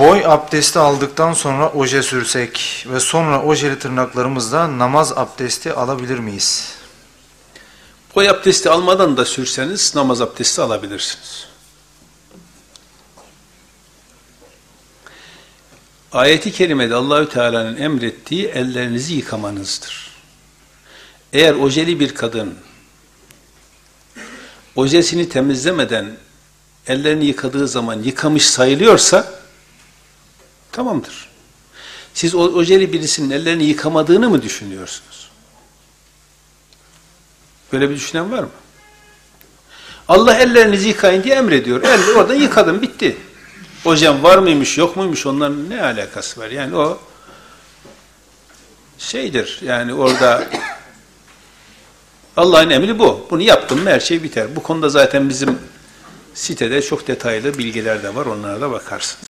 Boy abdesti aldıktan sonra oje sürsek ve sonra ojeli tırnaklarımızla namaz abdesti alabilir miyiz? Boy abdesti almadan da sürseniz namaz abdesti alabilirsiniz. Ayeti kerimede Allahü Teala'nın emrettiği ellerinizi yıkamanızdır. Eğer ojeli bir kadın ojesini temizlemeden ellerini yıkadığı zaman yıkamış sayılıyorsa tamamdır. Siz o ojeli birisinin ellerini yıkamadığını mı düşünüyorsunuz? Böyle bir düşünen var mı? Allah ellerinizi yıkayın diye emrediyor. El oradan yıkadım bitti. Hocam var mıymış yok muymuş onların ne alakası var? Yani o şeydir yani orada Allah'ın emri bu. Bunu yaptım her şey biter. Bu konuda zaten bizim sitede çok detaylı bilgiler de var. Onlara da bakarsınız.